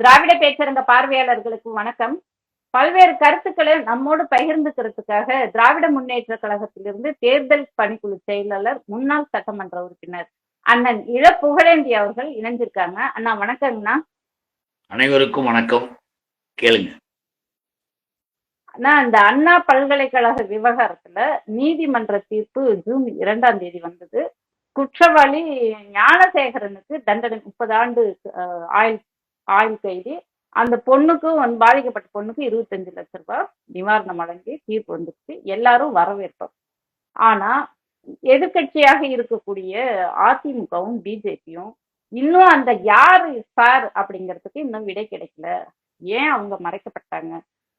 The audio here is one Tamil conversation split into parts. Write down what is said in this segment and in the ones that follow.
திராவிட பேச்சரங்க பார்வையாளர்களுக்கு வணக்கம். பல்வேறு கருத்துக்களை நம்மோடு பகிர்ந்துக்கிறதுக்காக திராவிட முன்னேற்ற கழகத்திலிருந்து தேர்தல் பணிக்குழு செயலாளர் முன்னாள் சட்டமன்ற உறுப்பினர் அண்ணன் இள புகழேந்தி அவர்கள் இணைஞ்சிருக்காங்க. அண்ணா வணக்கங்கண்ணா. அனைவருக்கும் வணக்கம். கேளுங்க. அண்ணா இந்த அண்ணா பல்கலைக்கழக விவகாரத்துல நீதிமன்ற தீர்ப்பு ஜூன் இரண்டாம் தேதி வந்தது. குற்றவாளி ஞானசேகரனுக்கு தண்டனை முப்பது ஆண்டு ஆயுள் ஆயுள் கைதி அந்த பொண்ணுக்கும் வந்து பாதிக்கப்பட்ட பொண்ணுக்கு இருபத்தஞ்சு லட்ச ரூபாய் நிவாரணம் வழங்கி தீர்ப்பு வந்துருச்சு. எல்லாரும் வரவேற்போம். ஆனா எதிர்க்கட்சியாக இருக்கக்கூடிய அதிமுகவும் பிஜேபியும் இன்னும் அந்த யாரு சார் அப்படிங்கிறதுக்கு இன்னும் விடை கிடைக்கல. ஏன் அவங்க மறைக்கப்பட்டாங்க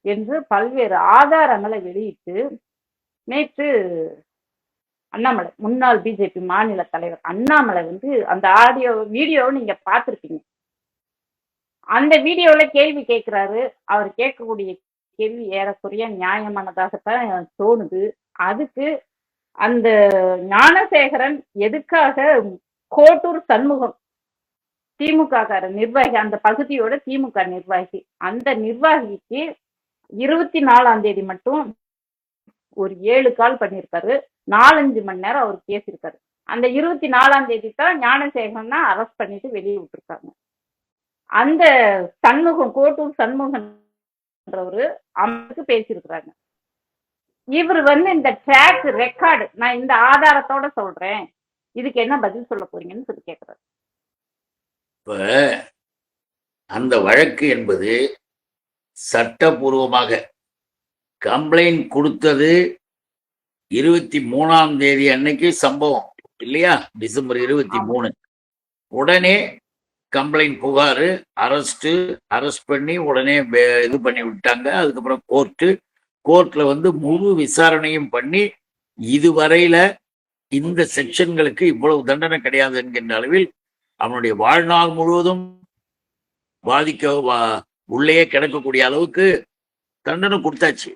என்று பல்வேறு ஆதாரங்களை வெளியிட்டு நேற்று அண்ணாமலை முன்னாள் பிஜேபி மாநில தலைவர் அண்ணாமலை வந்து அந்த ஆடியோ வீடியோவை நீங்க பார்த்துருப்பீங்க. அந்த வீடியோல கேள்வி கேட்கிறாரு அவர் கேட்கக்கூடிய கேள்வி ஏறக்குறைய நியாயமானதாகத்தான் தோணுது. அதுக்கு அந்த ஞானசேகரன் எதுக்காக கோட்டூர் சண்முகம் திமுக நிர்வாகி அந்த பகுதியோட திமுக நிர்வாகி அந்த நிர்வாகிக்கு இருபத்தி நாலாம் தேதி மட்டும் ஒரு ஏழு கால் பண்ணியிருக்காரு. நாலஞ்சு மணி நேரம் அவர் பேசியிருக்காரு. அந்த இருபத்தி நாலாம் தேதி தான் ஞானசேகரன் அரெஸ்ட் பண்ணிட்டு வெளியே விட்டுருக்காங்க. அந்த சண்முகம் கோட்டூர் சண்முகன்றவரு அவருக்கு பேசியிருக்கிறாங்க. இவர் வந்து இந்த ட்ராக் ரெக்கார்டு நான் இந்த ஆதாரத்தோட சொல்றேன். இதுக்கு என்ன பதில் சொல்ல போறீங்கன்னு சொல்லி கேக்குறாரு. இப்ப அந்த வழக்கு என்பது சட்டபூர்வமாக கம்ப்ளைண்ட் கொடுத்தது இருபத்தி மூணாம் தேதி அன்னைக்கு சம்பவம் இல்லையா? டிசம்பர் இருபத்தி மூணு. உடனே கம்ப்ளைண்ட் புகார் அரெஸ்ட்டு அரெஸ்ட் பண்ணி உடனே இது பண்ணி விட்டாங்க. அதுக்கப்புறம் கோர்ட்டு. கோர்ட்டில் வந்து முழு விசாரணையும் பண்ணி இதுவரையில் இந்த செக்ஷன்களுக்கு இவ்வளவு தண்டனை கிடையாது என்கின்ற அளவில் அவனுடைய வாழ்நாள் முழுவதும் பாதிக்க வா- உள்ளேயே கிடக்கக்கூடிய அளவுக்கு தண்டனை கொடுத்தாச்சு.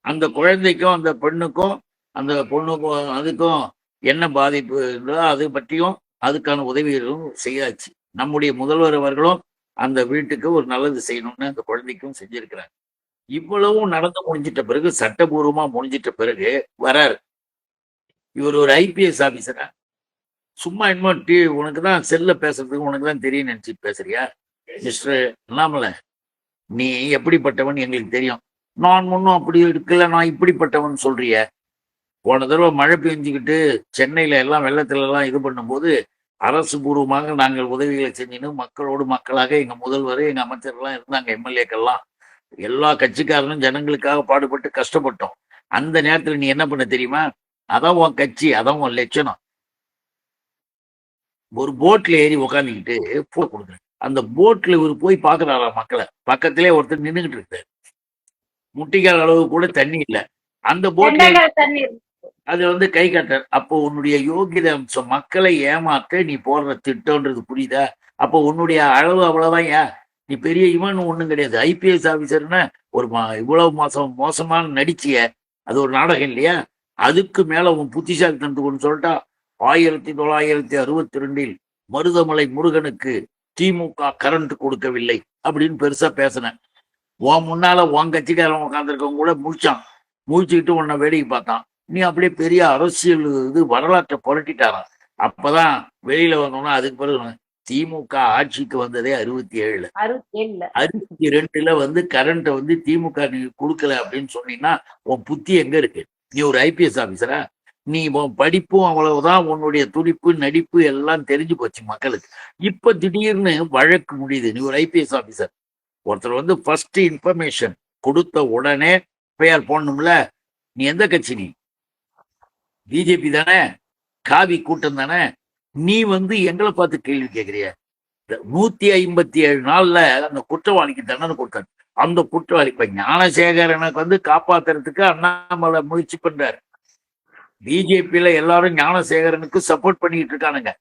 அந்த குழந்தைக்கும் அந்த பெண்ணுக்கும் அந்த பொண்ணுக்கும் அதுக்கும் என்ன பாதிப்பு இருந்ததோ அது பற்றியும் அதுக்கான உதவிகளும் செய்யாச்சு. நம்முடைய முதல்வர் அவர்களும் அந்த வீட்டுக்கு ஒரு நல்லது செய்யணும்னு அந்த குழந்தைக்கும் செஞ்சிருக்கிறாங்க இவ்வளவும் நடந்து முடிஞ்சிட்ட பிறகு சட்டபூர்வமா முடிஞ்சிட்ட பிறகு வராரு. இவர் ஒரு ஐபிஎஸ் ஆபீசரா? சும்மா என்னமோ டி உனக்கு தான் செல்ல பேசுறதுக்கு உனக்கு தான் தெரியும் நினைச்சு பேசுறியா? மிஸ்டர் இல்லாமல. நீ எப்படிப்பட்டவன் எங்களுக்கு தெரியும். நான் ஒன்றும் அப்படி இருக்கல நான் இப்படிப்பட்டவன் சொல்றிய. போன தடவை மழை பெஞ்சுக்கிட்டு சென்னையில எல்லாம் வெள்ளத்துல எல்லாம் இது பண்ணும்போது அரசு பூர்வமாக நாங்கள் உதவிகளை செஞ்சுன்னு மக்களோடு மக்களாக எங்க முதல்வர் எங்க அமைச்சர்லாம் இருந்தாங்க எம்எல்ஏக்கள்லாம். எல்லா கட்சிக்காரனும் ஜனங்களுக்காக பாடுபட்டு கஷ்டப்பட்டோம். அந்த நேரத்துல நீ என்ன பண்ண தெரியுமா? அதான் உன் கட்சி அதான் உன் லட்சணம். ஒரு போட்ல ஏறி உக்காந்துக்கிட்டு போ கொடுக்குறேன் அந்த போட்ல இவர் போய் பாக்குறாரா மக்களை? பக்கத்திலே ஒருத்தர் நின்றுகிட்டு இருக்காரு. முட்டிக்கால் அளவு கூட தண்ணி இல்ல. அந்த போட்ல அது வந்து கை கட்டர் அப்போ உன்னுடைய யோகித அம்சம் மக்களை ஏமாத்த நீ போடுற திட்டம்ன்றது புரியுதா? அப்போ உன்னுடைய அளவு அவ்வளோதான் ஏன் நீ பெரிய இவன் ஒன்றும் கிடையாது. ஐபிஎஸ் ஆஃபீஸர்னா ஒரு மா- இவ்வளவு மாசம் மோசமான நடிச்சிய. அது ஒரு நாடகம் இல்லையா? அதுக்கு மேல உன் புத்திசாலி தந்துக்கணும்னு சொல்லிட்டா ஆயிரத்தி தொள்ளாயிரத்தி அறுபத்தி ரெண்டில் மருதமலை முருகனுக்கு திமுக கரண்ட் கொடுக்கவில்லை அப்படின்னு பெருசா பேசினேன். உன் முன்னால உன் கட்சிக்காரன் உட்காந்துருக்கவங்க கூட முழிச்சான். முழிச்சுக்கிட்டு உன்னை வேடிக்கை பார்த்தான். நீ அப்படியே பெரிய அரசியல் இது வரலாற்றை புரட்டிட்டாராம். அப்பதான் வெளியில வந்தோம்னா அதுக்கு பிறகு திமுக ஆட்சிக்கு வந்ததே அறுபத்தி ஏழுல அறுபத்தி ரெண்டுல வந்து கரண்ட்டை வந்து திமுக நீ கொடுக்கல அப்படின்னு சொன்னீங்கன்னா உன் புத்தி எங்க இருக்கு? நீ ஒரு ஐபிஎஸ் ஆபீசரா நீ உன் படிப்பும் அவ்வளவுதான் உன்னுடைய துடிப்பு நடிப்பு எல்லாம் தெரிஞ்சு போச்சு மக்களுக்கு. இப்ப திடீர்னு வழக்கு முடியுது நீ ஒரு ஐபிஎஸ் ஆபீசர் ஒருத்தர் வந்து ஃபர்ஸ்ட் இன்ஃபர்மேஷன் கொடுத்த உடனே பெயர் போடணும்ல? நீ எந்த கட்சி நீ? பிஜேபி தானே? காவி கூட்டம் தானே? நீ வந்து எங்களை பார்த்து கேள்வி கேட்கிறிய? நூத்தி ஐம்பத்தி ஏழு நாள்ல அந்த குற்றவாளிக்கு தண்டனை கொடுத்தாரு. அந்த குற்றவாளி இப்ப ஞானசேகரனுக்கு வந்து காப்பாத்துறதுக்கு அண்ணாமலை முயற்சி பண்றாரு. பிஜேபியில எல்லாரும் ஞானசேகரனுக்கு சப்போர்ட் பண்ணிட்டு இருக்கானுங்க.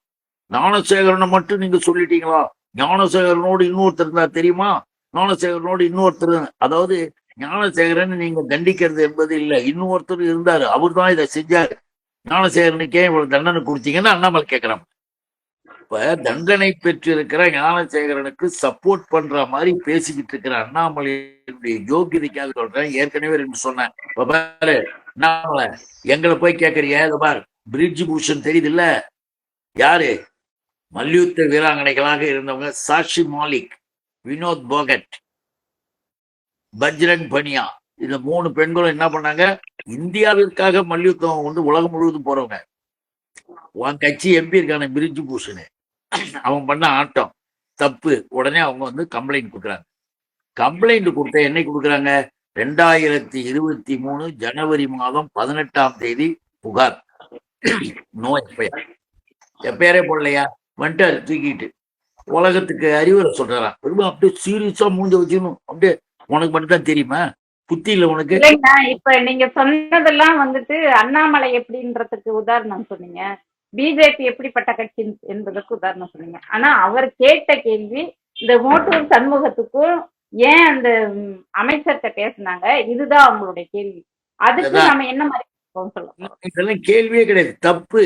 ஞானசேகரனை மட்டும் நீங்க சொல்லிட்டீங்களா? ஞானசேகரனோடு இன்னொருத்தர் இருந்தா தெரியுமா? ஞானசேகரனோடு இன்னொருத்தர் அதாவது ஞானசேகரன் நீங்க தண்டிக்கிறது என்பது இல்ல. இன்னொருத்தர் இருந்தாரு. அவர் தான் இதை செஞ்சாரு. ஞானசேகரனுக்கே இவ்வளவு தண்டனை கொடுத்தீங்கன்னு அண்ணாமலை கேட்கிறான். இப்ப தண்டனை பெற்றிருக்கிற ஞானசேகரனுக்கு சப்போர்ட் பண்ற மாதிரி பேசிக்கிட்டு இருக்கிற அண்ணாமலையுடைய யோகியதைக்காக சொல்றேன். ஏற்கனவே ரெண்டு சொன்னேன். இப்ப பாரு அண்ணாமலை எங்களை போய் கேட்கறிய? இதை பார் பிரிட்ஜ் பூஷன் தெரியுது இல்ல யாரு? மல்யுத்த வீராங்கனைகளாக இருந்தவங்க சாஷி மாலிக் வினோத் போகட் பஜ்ரங் பனியா இந்த மூணு பெண்களும் என்ன பண்ணாங்க? இந்தியாவிற்காக மல்யுத்தம் வந்து உலகம் முழுவதும் போறவங்க. உன் கட்சி எம்பி இருக்கான பிரிஞ்சு பூஷனு அவன் பண்ண ஆட்டம் தப்பு. உடனே அவங்க வந்து கம்ப்ளைண்ட் கொடுக்குறாங்க. கம்ப்ளைண்ட் கொடுத்த என்னைக்கு கொடுக்குறாங்க? ரெண்டாயிரத்தி இருபத்தி மூணு ஜனவரி மாதம் பதினெட்டாம் தேதி புகார். நோ எஃப்ஐஆர் எஃப்ஐஆரே போடலையா? வந்துட்டு தூக்கிட்டு. உலகத்துக்கு அறிவுரை சொல்றாராம். திரும்ப அப்படியே சீரியஸா மூஞ்ச வச்சுக்கணும். அப்படியே உனக்கு மட்டும் தான் தெரியுமா? புத்தி இல்ல உனக்கு இப்ப நீங்க சொன்னதெல்லாம் வந்துட்டு அண்ணாமலை எப்படின்றதுக்கு உதாரணம் சொன்னீங்க. பிஜேபி எப்படிப்பட்ட கட்சி என்பதற்கு உதாரணம் சொன்னீங்க. ஆனா அவர் கேட்ட கேள்வி இந்த மோட்டூர் சண்முகத்துக்கும் ஏன் அந்த அமைச்சர்கிட்ட பேசுனாங்க? இதுதான் அவங்களுடைய கேள்வி. அதுக்கு. நம்ம என்ன மாதிரி இதெல்லாம் கேள்வியே கிடையாது. தப்பு.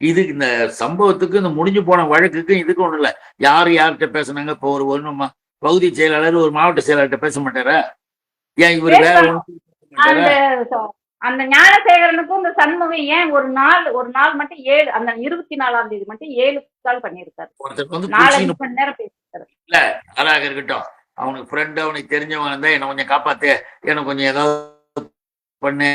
இது இந்த சம்பவத்துக்கு இந்த முடிஞ்சு போன வழக்குக்கு இதுக்கு ஒண்ணும் இல்ல யாரு யார்கிட்ட பேசுனாங்க? இப்போ ஒரு ஒண்ணுமா? பகுதி செயலாளர் ஒரு மாவட்ட செயலாளர்கிட்ட பேச மாட்டாரா? ஏன் இவர் வேற அந்த ஞானசேகரனுக்கும் இந்த சண்முகம் ஏன் ஒரு நாள் ஒரு நாள் மட்டும் ஏழு அந்த இருபத்தி நாலாம் தேதி மட்டும் ஏழு கால் பண்ணியிருக்காரு. ஒருத்தருக்கு வந்து நாலஞ்சு மணி நேரம் பேசியிருக்காரு. யாராக இருக்கட்டும். அவனுக்கு ஃப்ரெண்டு அவனுக்கு தெரிஞ்சவன் இருந்தா என்னை கொஞ்சம் காப்பாத்து எனக்கு கொஞ்சம் ஏதாவது பண்ணு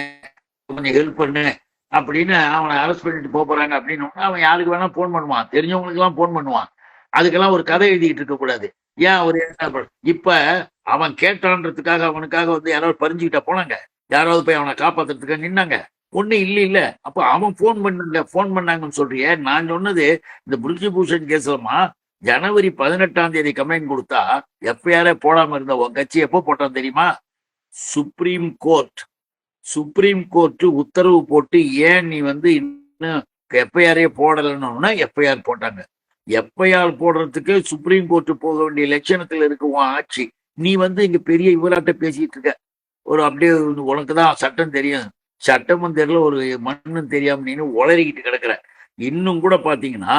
கொஞ்சம் ஹெல்ப் பண்ணு அப்படின்னு அவனை அரெஸ்ட் பண்ணிட்டு போறாங்க அப்படின்னு அவன் யாருக்கு வேணா ஃபோன் பண்ணுவான். தெரிஞ்சவங்களுக்கு எல்லாம் ஃபோன் பண்ணுவான். அதுக்கெல்லாம் ஒரு கதை எழுதிக்கிட்டு இருக்க கூடாது ஏன் அவர் என்ன இப்ப அவன் கேட்டான்றதுக்காக அவனுக்காக வந்து யாராவது பறிஞ்சுக்கிட்ட போனாங்க. யாராவது போய் அவனை காப்பாத்துறதுக்காக நின்னாங்க. ஒண்ணு இல்ல இல்ல. அப்ப அவன் ஃபோன் பண்ணல ஃபோன் பண்ணாங்கன்னு சொல்றிய. நான் சொன்னது இந்த புரிஜி பூஷன் கேஸ்லமா ஜனவரி பதினெட்டாம் தேதி கம்ப்ளைண்ட் கொடுத்தா எஃப்ஐஆரே போடாம இருந்த உன் கட்சி எப்போ போட்டான் தெரியுமா? சுப்ரீம் கோர்ட் சுப்ரீம் கோர்ட் உத்தரவு போட்டு ஏன் நீ வந்து இன்னும் எஃப்ஐஆரே போடலைன்னு எஃப்ஐஆர் போட்டாங்க. எஃப்ஐஆர் போடுறதுக்கு சுப்ரீம் கோர்ட் போக வேண்டிய லட்சணத்துல இருக்கு உன் ஆட்சி. நீ வந்து இங்க பெரிய இவராட்ட பேசிட்டு இருக்க. ஒரு அப்படியே உனக்கு தான் சட்டம் தெரியும். சட்டமும் தெரியல ஒரு மண்ணும் தெரியாம நீனு உளறிக்கிட்டு கிடக்குற. இன்னும் கூட பாத்தீங்கன்னா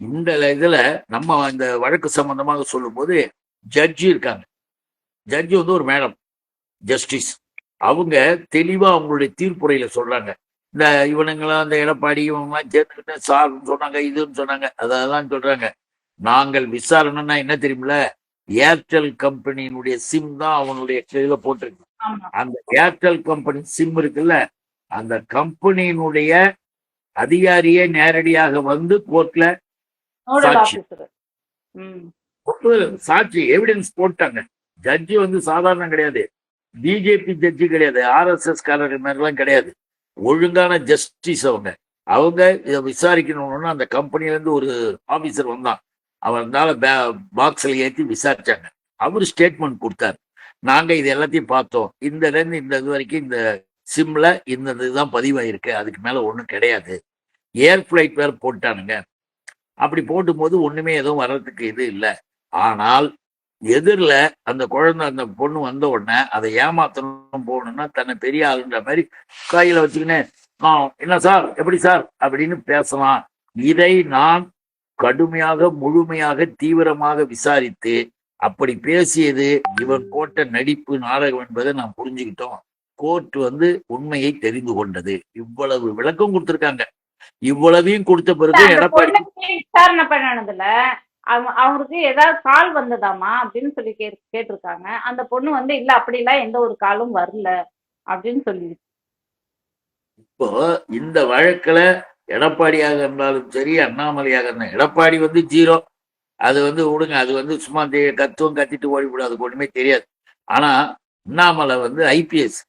இந்த இதுல நம்ம இந்த வழக்கு சம்பந்தமாக சொல்லும்போது ஜட்ஜி இருக்காங்க. ஜட்ஜி வந்து ஒரு மேடம் ஜஸ்டிஸ் அவங்க தெளிவா அவங்களுடைய தீர்ப்புரையில சொல்றாங்க. இந்த இவனுங்களாம் இந்த எடப்பாடி இவங்கெல்லாம் சேர்ந்துக்கிட்டு சார்னு சொன்னாங்க இதுன்னு சொன்னாங்க அதெல்லாம் சொல்றாங்க. நாங்கள் விசாரணைன்னா என்ன தெரியுமில ஏர்டெல் கம்பெனியினுடைய சிம் தான் அவனுடைய இதுல போட்டிருக்கு. அந்த ஏர்டெல் கம்பெனி சிம் இருக்குல்ல அந்த கம்பெனியினுடைய அதிகாரியே நேரடியாக வந்து கோர்ட்ல சாட்சி. சாட்சி எவிடன்ஸ் போட்டாங்க. ஜட்ஜி வந்து சாதாரண கிடையாது. பிஜேபி ஜட்ஜி கிடையாது. ஆர்எஸ்எஸ் காரர்கள் மாதிரிலாம் கிடையாது. ஒழுங்கான ஜஸ்டிஸ் அவங்க. அவங்க இதை விசாரிக்கணும்னு அந்த கம்பெனில இருந்து ஒரு ஆபீசர் வந்தான். அவர்னால பாக்ஸில் ஏற்றி விசாரிச்சாங்க. அவர் ஸ்டேட்மெண்ட் கொடுத்தாரு. நாங்கள் இது எல்லாத்தையும் பார்த்தோம். இந்த இருந்து இந்த இது வரைக்கும் இந்த சிம்ல இந்த இதுதான் பதிவாயிருக்கு. அதுக்கு மேலே ஒன்றும் கிடையாது. ஏர் ஃபிளைட் வேறு போட்டானுங்க. அப்படி போட்டும்போது ஒன்றுமே எதுவும் வர்றதுக்கு இது இல்லை. ஆனால் எதிரில் அந்த குழந்தை அந்த பொண்ணு வந்த உடனே அதை ஏமாத்தணும் போகணும்னா தன்னை பெரிய ஆளுன்ற மாதிரி கையில் வச்சுக்கினேன் என்ன சார்? எப்படி சார்? அப்படின்னு பேசலாம். இதை நான் கடுமையாக முழுமையாக தீவிரமாக விசாரித்து அப்படி பேசியது இவன் போட்ட நடிப்பு நாடகம் என்பதை நான் புரிஞ்சுக்கிட்டோம். கோர்ட் வந்து உண்மையை தெரிந்து கொண்டது. இவ்வளவு விளக்கம் கொடுத்திருக்காங்க. இவ்வளவையும் கொடுத்த பிறகு எடப்பாடி விசாரணை பண்ணனதுல அவ- அவருக்கு ஏதாவது கால் வந்ததாமா அப்படின்னு சொல்லி கே கேட்டிருக்காங்க. அந்த பொண்ணு வந்து இல்ல அப்படிலாம் எந்த ஒரு காலும் வரல அப்படின்னு சொல்லி இப்போ இந்த வழக்குல எடப்பாடியாக இருந்தாலும் சரி அண்ணாமலையாக இருந்தாலும் எடப்பாடி வந்து ஜீரோ. அது வந்து விடுங்க அது வந்து சும்மா கத்தும் கத்திட்டு ஓடிவிடும் அதுக்கு ஒண்ணுமே தெரியாது. ஆனா அண்ணாமலை வந்து ஐபிஎஸ்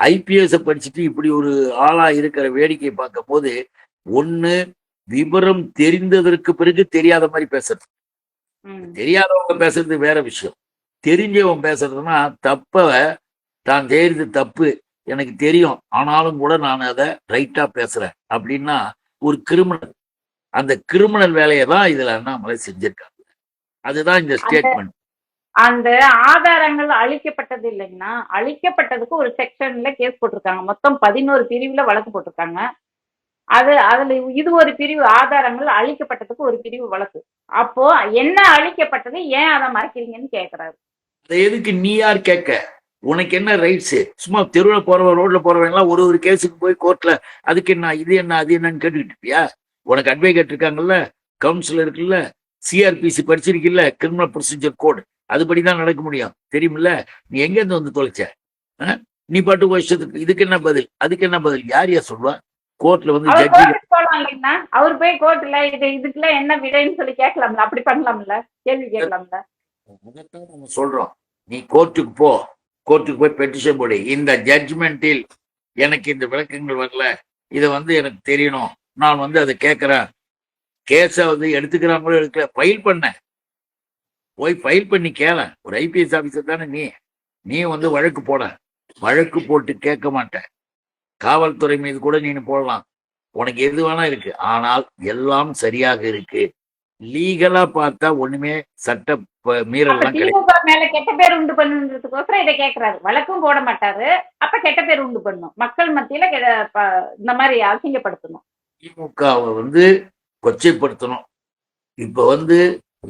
ஐபிஎஸ் படிச்சுட்டு இப்படி ஒரு ஆளா இருக்கிற வேடிக்கை பார்க்கும் போது ஒண்ணு விவரம் தெரிந்ததற்கு பிறகு தெரியாத மாதிரி பேசுறது. தெரியாதவங்க பேசுறது வேற விஷயம். தெரிஞ்சவன் பேசுறதுன்னா தப்ப தான் செய்யறது தப்பு. எனக்கு தெரியும். ஆனாலும் கூட நான் அதை ரைட்டா பேசுறேன். அப்படின்னா ஒரு கிரிமினல் அந்த கிரிமினல் வேலையை தான் இதுல அண்ணாமலை செஞ்சிருக்காங்க அதுதான் இந்த ஸ்டேட்மெண்ட் அந்த ஆதாரங்கள் அழிக்கப்பட்டது இல்லைங்கன்னா அழிக்கப்பட்டதுக்கு ஒரு செக்ஷன்ல கேஸ் போட்டிருக்காங்க. மொத்தம் பதினோரு பிரிவுல வழக்கு போட்டிருக்காங்க. அது அதுல இது ஒரு பிரிவு ஆதாரங்கள் அழிக்கப்பட்டதுக்கு ஒரு பிரிவு வழக்கு. அப்போ என்ன அழிக்கப்பட்டது? ஏன் அதை மறைக்கிறீங்கன்னு கேக்குறாரு. எதுக்கு நீ யார் கேட்க? உனக்கு என்ன ரைட்ஸ் சும்மா தெருவுல போறவன் ரோட்ல போறவன் எல்லாம் ஒரு ஒரு கேஸுக்கு போய் கோர்ட்ல அதுக்கு என்ன இது என்ன அது என்னன்னு கேட்டுக்கிட்டு இருப்பியா? உனக்கு அட்வொகேட் இருக்காங்கல்ல கவுன்சிலர் இருக்குல்ல சிஆர்பிசி படிச்சிருக்கில்ல கிரிமினல் ப்ரொசீஜர் கோட் அதுபடிதான் நடக்க முடியும். தெரியுமில்ல? நீ எங்க இருந்து வந்து தொலைச்ச? நீ பாட்டு வருஷத்துக்கு இதுக்கு என்ன பதில்? அதுக்கு என்ன பதில்? யார் யார் சொல்லுவா கோர்ட்ல வந்து ஜட்ஜி அவர் போய் கோர்ட்ல இது இதுக்குள்ள என்ன விடைன்னு சொல்லி கேட்கலாம்ல அப்படி பண்ணலாம்ல? கேள்வி கேட்கலாம்ல? நம்ம சொல்றோம். நீ கோர்ட்டுக்கு போ. கோர்ட்டுக்கு போய் பெட்டிஷன் போடு. இந்த ஜட்ஜ்மெண்ட்டில் எனக்கு இந்த விளக்கங்கள் வரல. இதை வந்து எனக்கு தெரியணும். நான் வந்து அதை கேட்குறேன். கேஸை வந்து எடுத்துக்கிறாங்களோ எடுக்கல. ஃபைல் பண்ண. போய் ஃபைல் பண்ணி கேள. ஒரு ஐபிஎஸ் ஆஃபீஸர் தானே நீ. நீ வந்து வழக்கு போட. வழக்கு போட்டு கேட்க மாட்டேன் காவல்துறை மீது கூட நீ போடலாம். உனக்கு எது வேணா இருக்கு. ஆனால் எல்லாம் சரியாக இருக்கு. லீகலா பார்த்தா ஒண்ணுமே சட்ட கிடையாது. திமுக மேல கெட்ட பேர் உண்டு பண்ணுன்றதுக்கோசரம் இதை கேக்குறாரு. வழக்கும் போட மாட்டாரு. அப்ப கெட்ட பேர் உண்டு பண்ணும். மக்கள் மத்தியில இந்த மாதிரி அசிங்கப்படுத்தணும். திமுகவை வந்து கொச்சைப்படுத்தணும். இப்ப வந்து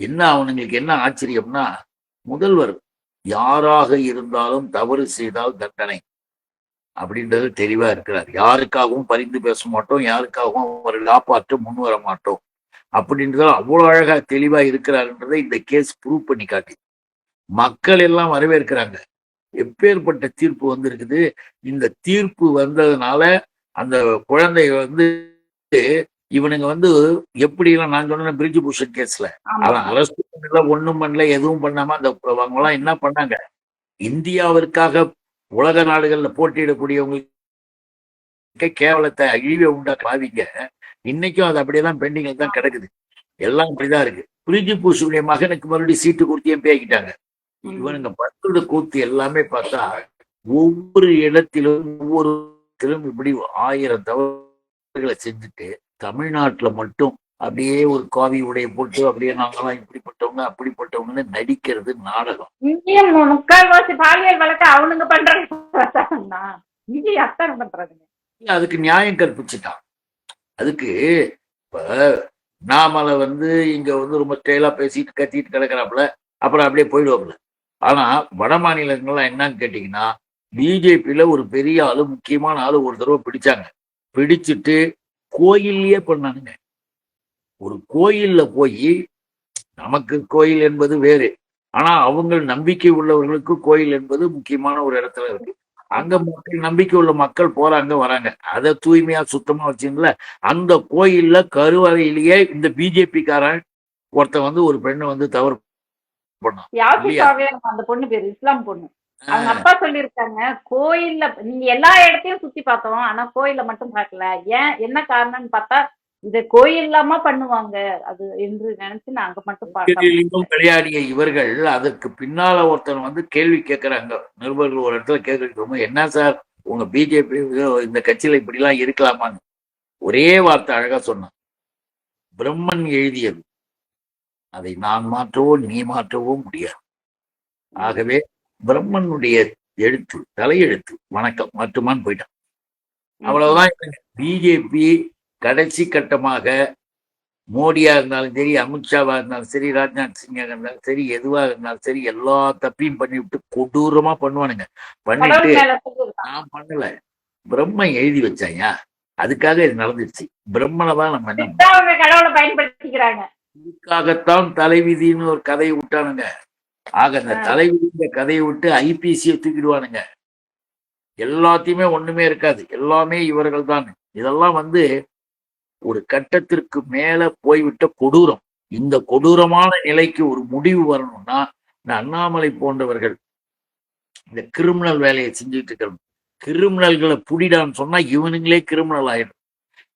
என்ன அவனுங்களுக்கு என்ன ஆச்சரியம்னா முதல்வர் யாராக இருந்தாலும் தவறு செய்தால் தண்டனை அப்படின்றது தெளிவா இருக்கிறார். யாருக்காகவும் பரிந்து பேச மாட்டோம். யாருக்காகவும் அவரை காப்பாற்ற முன் வர மாட்டோம். அப்படின்றது அவ்வளவு அழகா தெளிவா இருக்கிறாருன்றதை இந்த கேஸ் ப்ரூவ் பண்ணி காட்டி. மக்கள் எல்லாம் வரவேற்கிறாங்க. எப்பேற்பட்ட தீர்ப்பு வந்திருக்குது? இந்த தீர்ப்பு வந்ததுனால அந்த குழந்தை வந்து இவனுங்க வந்து எப்படி எல்லாம் நான் சொன்ன பிரிட்ஜ் பூஷன் கேஸ்ல அவன் அரசு பண்ணல ஒண்ணும் பண்ணல எதுவும் பண்ணாம அந்த அவங்க எல்லாம் என்ன பண்ணாங்க? இந்தியாவிற்காக உலக நாடுகள்ல போட்டியிடக்கூடியவங்களுக்கு கேவலத்தை அழிவை உண்டா பாவிங்க இன்னைக்கும் அது அப்படியேதான் பெண்டிங்ல தான் கிடக்குது. எல்லாம் அப்படிதான் இருக்கு. பிரிஜி பூஷனுடைய மகனுக்கு மறுபடியும் சீட்டு கொடுத்து எம்பி ஆக்கிட்டாங்க ம். இவனுங்க பத்தோட கூத்து எல்லாமே பார்த்தா ஒவ்வொரு இடத்திலும் ஒவ்வொரு இடத்திலும் இப்படி ஆயிரம் தவறுகளை செஞ்சுட்டு தமிழ்நாட்டுல மட்டும் அப்படியே ஒரு காவி உடைய போட்டு அப்படியே நாங்கெல்லாம் இப்படிப்பட்டவங்க அப்படிப்பட்டவங்கன்னு நடிக்கிறது நாடகம். முக்கால்வாசி பாலியல் வழக்கு அவனுங்க பண்றாங்க. அதுக்கு நியாயம் கற்பிச்சுட்டான். அதுக்கு இப்ப நாமல வந்து இங்க வந்து ரொம்ப ஸ்டைலா பேசிட்டு கத்திட்டு கிடக்குறாப்புல அப்புறம் அப்படியே போயிடுவாப்புல. ஆனா வட மாநிலங்கள்லாம் என்னன்னு கேட்டீங்கன்னா பிஜேபியில ஒரு பெரிய ஆளு முக்கியமான ஆளு ஒரு தடவை பிடிச்சாங்க. பிடிச்சிட்டு கோயில்லயே பண்ணானுங்க. ஒரு கோயில்ல போய் நமக்கு கோயில் என்பது வேறு. ஆனா அவங்க நம்பிக்கை உள்ளவர்களுக்கு கோயில் என்பது முக்கியமான ஒரு இடத்துல இருக்கு. அங்க மக்கள் நம்பிக்கை உள்ள மக்கள் போறாங்க வராங்க. அதை தூய்மையா சுத்தமா வச்சுங்கள அந்த கோயில்ல கருவறையிலேயே இந்த பிஜேபி காரன் ஒருத்தன் வந்து ஒரு பெண்ணை வந்து தவறு பண்ணான். அந்த பொண்ணு பேரு இஸ்லாம் பொண்ணு. அவங்க அப்பா சொல்லியிருக்காங்க கோயில்ல நீங்க எல்லா இடத்தையும் சுத்தி பார்த்தோம் ஆனா கோயில்ல மட்டும் பார்க்கல. ஏன்? என்ன காரணம்னு பார்த்தா இந்த கோயில் இல்லாம பண்ணுவாங்க. அது என்று நினைச்சு நான் அங்க மட்டும் கோயிலிலும் விளையாடிய இவர்கள் அதற்கு பின்னால ஒருத்தன் வந்து கேள்வி கேட்கறாங்க நிருபர்கள் ஒரு இடத்துல கேட்கறோம் என்ன சார்? உங்க பிஜேபி இந்த கட்சியில இப்படி எல்லாம் இருக்கலாமான்னு? ஒரே வார்த்தை அழகா சொன்னான். பிரம்மன் எழுதியது. அதை நான் மாற்றவோ நீ மாற்றவோ முடியாது. ஆகவே பிரம்மனுடைய எழுத்து தலையெழுத்து வணக்கம் மட்டுமான்னு போயிட்டான். அவ்வளவுதான் பிஜேபி கடைசி கட்டமாக மோடியா இருந்தாலும் சரி அமித்ஷாவா இருந்தாலும் சரி ராஜ்நாத் சிங்கா இருந்தாலும் சரி எதுவா இருந்தாலும் சரி எல்லா தப்பையும் பண்ணிவிட்டு கொடூரமா பண்ணுவானுங்க. பண்ணிட்டு. நான் பண்ணல. பிரம்மன் எழுதி வச்சாயா அதுக்காக இது நடந்துருச்சு. பிரம்மனை தான் நம்ம என்ன இதுக்காகத்தான் தலைவிதின்னு ஒரு கதையை விட்டானுங்க. ஆக அந்த தலைவிதின்ற கதையை விட்டு ஐபிசியை தூக்கிடுவானுங்க. எல்லாத்தையுமே ஒண்ணுமே இருக்காது. எல்லாமே இவர்கள் தான் இதெல்லாம் வந்து ஒரு கட்டத்திற்கு மேல போய்விட்ட கொடூரம். இந்த கொடூரமான நிலைக்கு ஒரு முடிவு வரணும்னா இந்த அண்ணாமலை போன்றவர்கள் இந்த கிரிமினல் வேலையை செஞ்சுட்டு இருக்கணும் கிரிமினல்களை புடிடான்னு சொன்னா இவனுங்களே கிரிமினல் ஆயிடும்.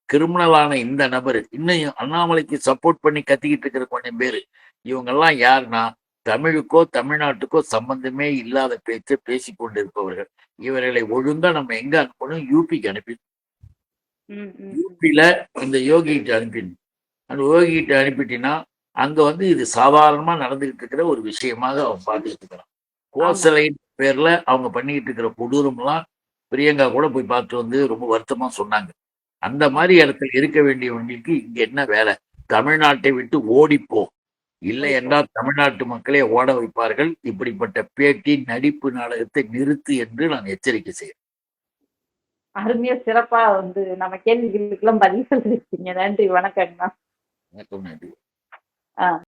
கிரிமினல் ஆன இந்த நபர் இன்னும் அண்ணாமலைக்கு சப்போர்ட் பண்ணி கத்திக்கிட்டு இருக்கிற கொஞ்சம் பேரு இவங்கெல்லாம் யாருன்னா தமிழுக்கோ தமிழ்நாட்டுக்கோ சம்பந்தமே இல்லாத பேச்சை பேசி கொண்டிருப்பவர்கள் இவர்களை ஒழுங்கா நம்ம எங்க அனுப்பணும்? யூபிக்கு அனுப்பி யூபியில இந்த யோகிகிட்ட அனுப்பிடணும் அந்த யோகிகிட்ட அனுப்பிட்டீங்கன்னா அங்க வந்து இது சாதாரணமா நடந்துகிட்டு இருக்கிற ஒரு விஷயமாக அவன் பார்த்துக்கிட்டு இருக்கிறான். கோசலை பேர்ல அவங்க பண்ணிக்கிட்டு இருக்கிற கொடூரம்லாம் பிரியங்கா கூட போய் பார்த்து வந்து ரொம்ப வருத்தமா சொன்னாங்க. அந்த மாதிரி இடத்துல இருக்க வேண்டியவங்களுக்கு இங்க என்ன வேலை? தமிழ்நாட்டை விட்டு ஓடிப்போ. இல்லை என்றால் தமிழ்நாட்டு மக்களே ஓட வைப்பார்கள். இப்படிப்பட்ட பேட்டி நடிப்பு நாடகத்தை நிறுத்து என்று நான் எச்சரிக்கை செய்கிறேன். அருமையா சிறப்பா வந்து நம்ம கேள்விகளுக்கெல்லாம் பதில் சொல்லிருக்கீங்க. நன்றி வணக்கம் நன்றி. ஆ.